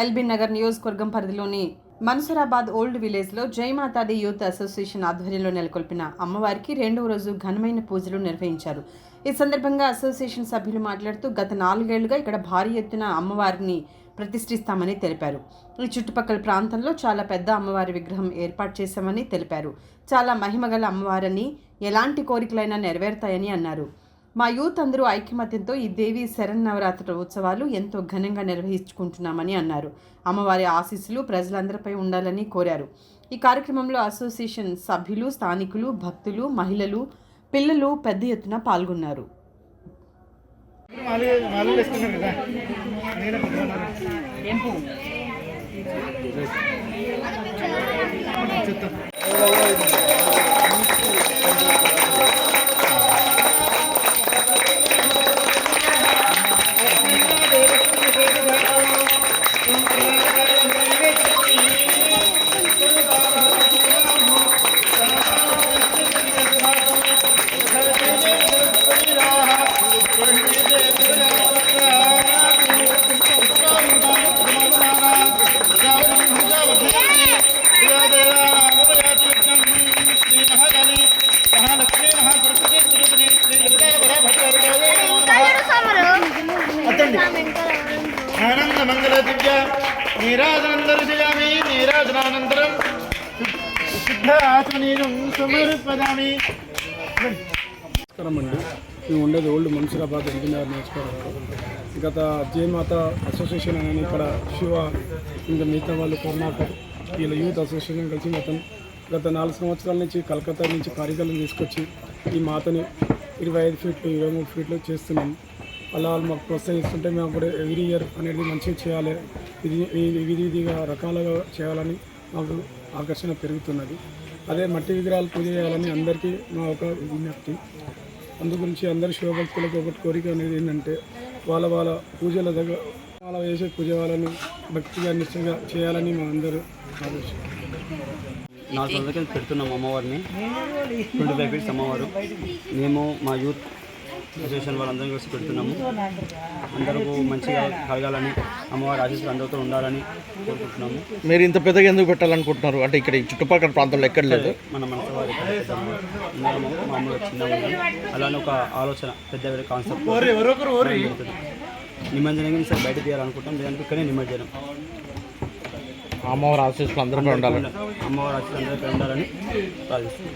LB Nagar నియోజకవర్గం పరిధిలోని Mansurabad old విలేజ్లో జయమాతాది యూత్ అసోసియేషన్ ఆధ్వర్యంలో నెలకొల్పిన అమ్మవారికి రెండవ రోజు ఘనమైన పూజలు నిర్వహించారు. ఈ సందర్భంగా అసోసియేషన్ సభ్యులు మాట్లాడుతూ గత నాలుగేళ్ళుగా ఇక్కడ భారీ ఎత్తున అమ్మవారిని ప్రతిష్ఠిస్తామని తెలిపారు. ఈ చుట్టుపక్కల ప్రాంతంలో చాలా పెద్ద అమ్మవారి విగ్రహం ఏర్పాటు చేశామని తెలిపారు. చాలా మహిమగల అమ్మవారని ఎలాంటి కోరికలైనా నెరవేరుతాయని అన్నారు. మా యూత్ అందరూ ఐకమత్యంతో ఈ దేవి శరన్నవరాత్రి ఉత్సవాలు ఎంతో ఘనంగా నిర్వహించుకుంటున్నామని అన్నారు. అమ్మవారి ఆశీస్సులు ప్రజలందరిపై ఉండాలని కోరారు. ఈ కార్యక్రమంలో అసోసియేషన్ సభ్యులు స్థానికులు భక్తులు మహిళలు పిల్లలు పెద్ద ఎత్తున పాల్గొన్నారు. ఏం ఆనంద మంగళ దివ్య నీరాజనం దర్శయామి నీరాజనానంతరం. శుద్ధ ఆత్మనీయం సమర్పదామి. నమస్కారం అండి. మేము ఉండేది ఓల్డ్ మున్సిరాబాద్ ఎల్బీనగర్ నియోజకవర్గం గత జయమాత అసోసియేషన్ అని ఇక్కడ శివ ఇంకా మిగతా వాళ్ళు కర్ణాటక వీళ్ళ యూత్ అసోసియేషన్ కలిసి మొత్తం గత నాలుగు సంవత్సరాల నుంచి కలకత్తా నుంచి కార్యక్రమం తీసుకొచ్చి ఈ మాతని ఇరవై ఐదు ఫీట్లు ఇరవై మూడు ఫీట్లు చేస్తున్నాం. అలా వాళ్ళు మాకు ప్రోత్సహిస్తుంటే మేము కూడా ఎవ్రీ ఇయర్ అనేది మంచిగా చేయాలి. ఇది విధి విధిగా రకాలుగా చేయాలని మాకు ఆకర్షణ పెరుగుతున్నది. అదే మట్టి విగ్రహాలు పూజ చేయాలని అందరికీ మా ఒక విజ్ఞప్తి. అందు గురించి అందరి శివభక్తులకు ఒకటి కోరిక అనేది ఏంటంటే వాళ్ళ వాళ్ళ పూజల దగ్గర వాళ్ళ వేసే పూజ వాళ్ళని భక్తిగా నిశ్చయంగా చేయాలని మా అందరూ ఆలోచన నాలుగు రోజుల పెడుతున్నాం అమ్మవారిని. ట్వంటీ ఫైవ్ ఫీట్స్ అమ్మవారు. మేము మా యూత్ అసోసియేషన్ వాళ్ళందరం కలిసి పెడుతున్నాము. అందరూ మంచిగా కలగాలని అమ్మవారి ఆశీస్సులు అందరితో ఉండాలని కోరుకుంటున్నాము. మీరు ఇంత పెద్దగా ఎందుకు పెట్టాలనుకుంటున్నారు? అంటే ఇక్కడ ఈ చుట్టుపక్కల ప్రాంతంలో ఎక్కడ లేదు. మన మనసు వారి అందరము మామూలుగా ఉన్నాం అలానే ఒక ఆలోచన పెద్ద కాన్సెప్ట్ నిమజ్జనం సార్ బయట తీయాలనుకుంటాం లేదంటే ఇక్కడే నిమజ్జనం. అమ్మవారి ఆశీస్సులు అందరికీ ఉండాలి. అమ్మవారి ఆశీస్సులు అందరికీ ఉండాలని ప్రార్థిస్తున్నాం.